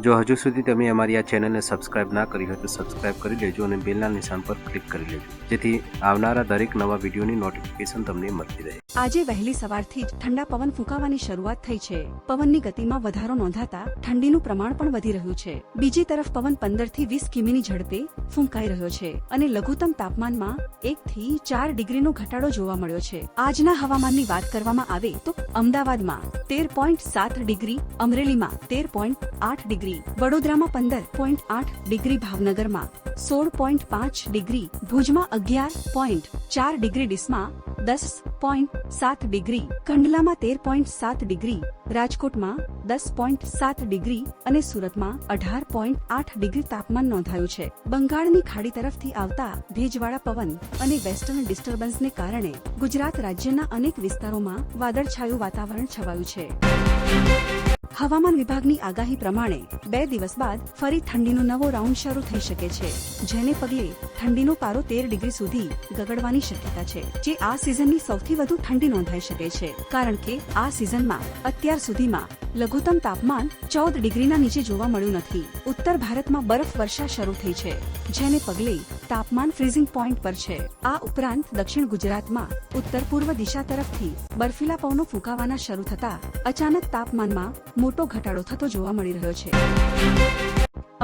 જો હજુ સુધી તમે અમારી આ ચેનલને સબસ્ક્રાઇબ ના કરી હોય તો સબસ્ક્રાઇબ કરી લેજો અને બેલના નિશાન પર ક્લિક કરી લેજો. જેથી આવનારા દરેક નવા વિડીયોની નોટિફિકેશન તમને મળતી રહે. આજે વહેલી સવારથી જ ઠંડા પવન ફૂંકાવાની શરૂઆત થઈ છે. પવનની ગતિમાં વધારો નોંધાતા ઠંડીનું પ્રમાણ પણ વધી રહ્યું છે. બીજી તરફ પવન પંદરથી વીસ કિમીની ઝડપે ફૂંકાઈ રહ્યો છે અને લઘુત્તમ તાપમાનમાં એક થી ચાર ડિગ્રીનો ઘટાડો જોવા મળ્યો છે. આજના હવામાનની વાત કરવામાં આવે તો અમદાવાદમાં તેર પોઈન્ટ સાત ડિગ્રી, અમરેલીમાં તેર પોઈન્ટ આઠ ડિગ્રી વડોદરામાં પંદર પોઈન્ટ આઠ ડિગ્રી ભાવનગરમાં, સોળ પોઈન્ટ પાંચ ડિગ્રી ભુજમાં અગિયાર પોઈન્ટ ચાર ડિગ્રી ડીસમાં, દસ પોઈન્ટ સાત ડિગ્રી કંડલામાં તેર પોઈન્ટ સાત ડિગ્રી, રાજકોટમાં દસ પોઈન્ટ સાત ડિગ્રી અને સુરતમાં અઢાર પોઈન્ટ આઠ ડિગ્રી તાપમાન નોંધાયું છે. બંગાળની ખાડી તરફથી આવતા ભેજવાળા પવન અને વેસ્ટર્ન ડિસ્ટર્બન્સને કારણે ગુજરાત રાજ્યના અનેક વિસ્તારોમાં વાદળછાયું વાતાવરણ છવાયું છે. હવામાન વિભાગની આગાહી પ્રમાણે બે દિવસ બાદ ફરી ઠંડીનો નવો રાઉન્ડ શરૂ થઈ શકે છે, જેને પગલે ઠંડીનો પારો તેર ડિગ્રી સુધી ગગડવાની શક્યતા છે, જે આ સિઝનની સૌથી વધુ ઠંડી નોંધાઈ શકે છે, કારણ કે આ સિઝનમાં અત્યાર સુધીમાં લઘુત્તમ તાપમાન ચૌદ ડિગ્રીના નીચે જોવા મળ્યું નથી. ઉત્તર ભારતમાં બરફ વર્ષા શરૂ થઈ છે, જેને પગલે તાપમાન ફ્રીઝિંગ પોઈન્ટ પર છે. આ ઉપરાંત દક્ષિણ ગુજરાતમાં ઉત્તર પૂર્વ દિશા તરફથી બર્ફીલા પવનો ફૂંકાવાના શરૂ થતા અચાનક તાપમાનમાં મોટો ઘટાડો થતો જોવા મળી રહ્યો છે.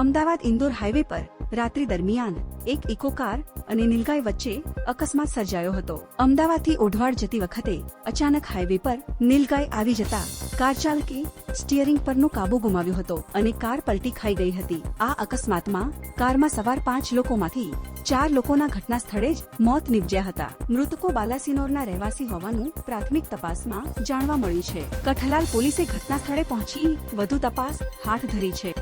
અમદાવાદ ઇન્દોર હાઈવે પર રાત્રિ દરમિયાન એક ઇકો કાર અને નીલગાય વચ્ચે અકસ્માત સર્જાયો હતો. અમદાવાદથી ઓઢવાડ જતી વખતે અચાનક હાઈવે પર નીલગાય આવી જતા કાર ચાલકે સ્ટીયરિંગ પરનો કાબુ ગુમાવ્યો હતો અને કાર પલટી ખાઈ ગઈ હતી. આ અકસ્માતમાં કારમાં સવાર પાંચ લોકોમાંથી ચાર લોકોના ઘટના સ્થળે જ મોત નિપજ્યા હતા. મૃતકો બાલાસિનોરના રહેવાસી હોવાનું પ્રાથમિક તપાસમાં જાણવા મળ્યું છે. કઠલાલ પોલીસે ઘટના સ્થળે પહોંચી વધુ તપાસ હાથ ધરી છે.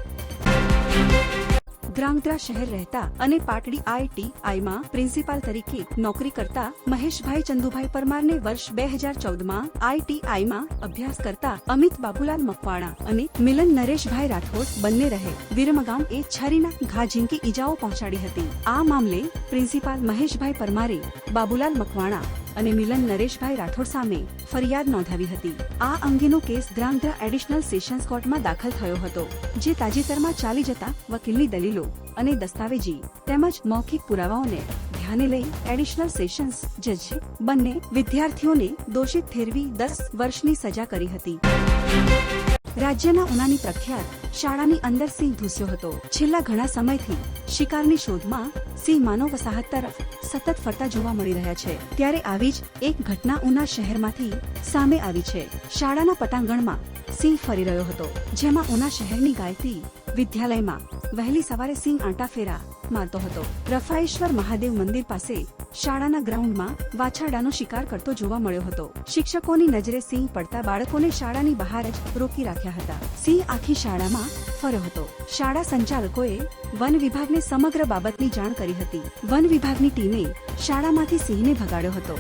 ધ્રાંગધ્રા શહેર રહેતા અને પાટડી આઈટીઆઈમાં પ્રિન્સિપાલ તરીકે નોકરી કરતા મહેશભાઈ ચંદુભાઈ પરમારને વર્ષ બે હજાર ચૌદમાં આઈટીઆઈમાં અભ્યાસ કરતા અમિત બાબુલાલ મકવાણા અને મિલન નરેશભાઈ રાઠોડ બંને રહે. વિરમગામ એ છરીના ઘા ઝીંકી ઈજાઓ પહોંચાડી હતી. આ મામલે પ્રિન્સિપાલ મહેશભાઈ પરમારે બાબુલાલ મકવાણા અને મિલન નરેશભાઈ રાઠોડ સામે ફરિયાદ નોંધાવી હતી. આ અંગેનો કેસ ધ્રાંગધ્રા એડિશનલ સેશન્સ કોર્ટમાં દાખલ થયો હતો, જે તાજેતરમાં ચાલી જતા વકીલની દલીલો અને દસ્તાવેજી તેમજ મૌખિક પુરાવાઓને ધ્યાને લઈ એડિશનલ સેશન્સ જજ બંને વિદ્યાર્થીઓને દોષિત ઠેરવી દસ વર્ષની સજા કરી હતી. રાજ્યના ઉનાની પ્રખ્યાત શાળાની અંદર સિંહ ઘૂસ્યો હતો. છેલ્લા ઘણા સમયથી શિકારની શોધમાં સિંહ માનવ વસાહત તરફ સતત ફરતા જોવા મળી રહ્યા છે. ત્યારે આવી જ એક ઘટના ઉના શહેરમાંથી સામે આવી છે. શાળાના પટાંગણમાં સિંહ ફરી રહ્યો હતો, જેમાં ઉના શહેરની ગાયત્રી વિદ્યાલયમાં વહેલી સવારે સિંહ મારતો હતો. રફાયેશ્વર મહાદેવ મંદિર પાસે શાળાના ગ્રાઉન્ડમાં વાછરડાનો શિકાર કરતો જોવા મળ્યો હતો. શિક્ષકોની નજરે સિંહ પડતા બાળકોને શાળાની બહાર જ રોકી રાખ્યા હતા. સિંહ આખી શાળામાં ફર્યો હતો. શાળા સંચાલકોએ વન વિભાગને સમગ્ર બાબતની જાણ કરી હતી. વન વિભાગની ટીમે શાળામાંથી સિંહને ભગાડ્યો હતો.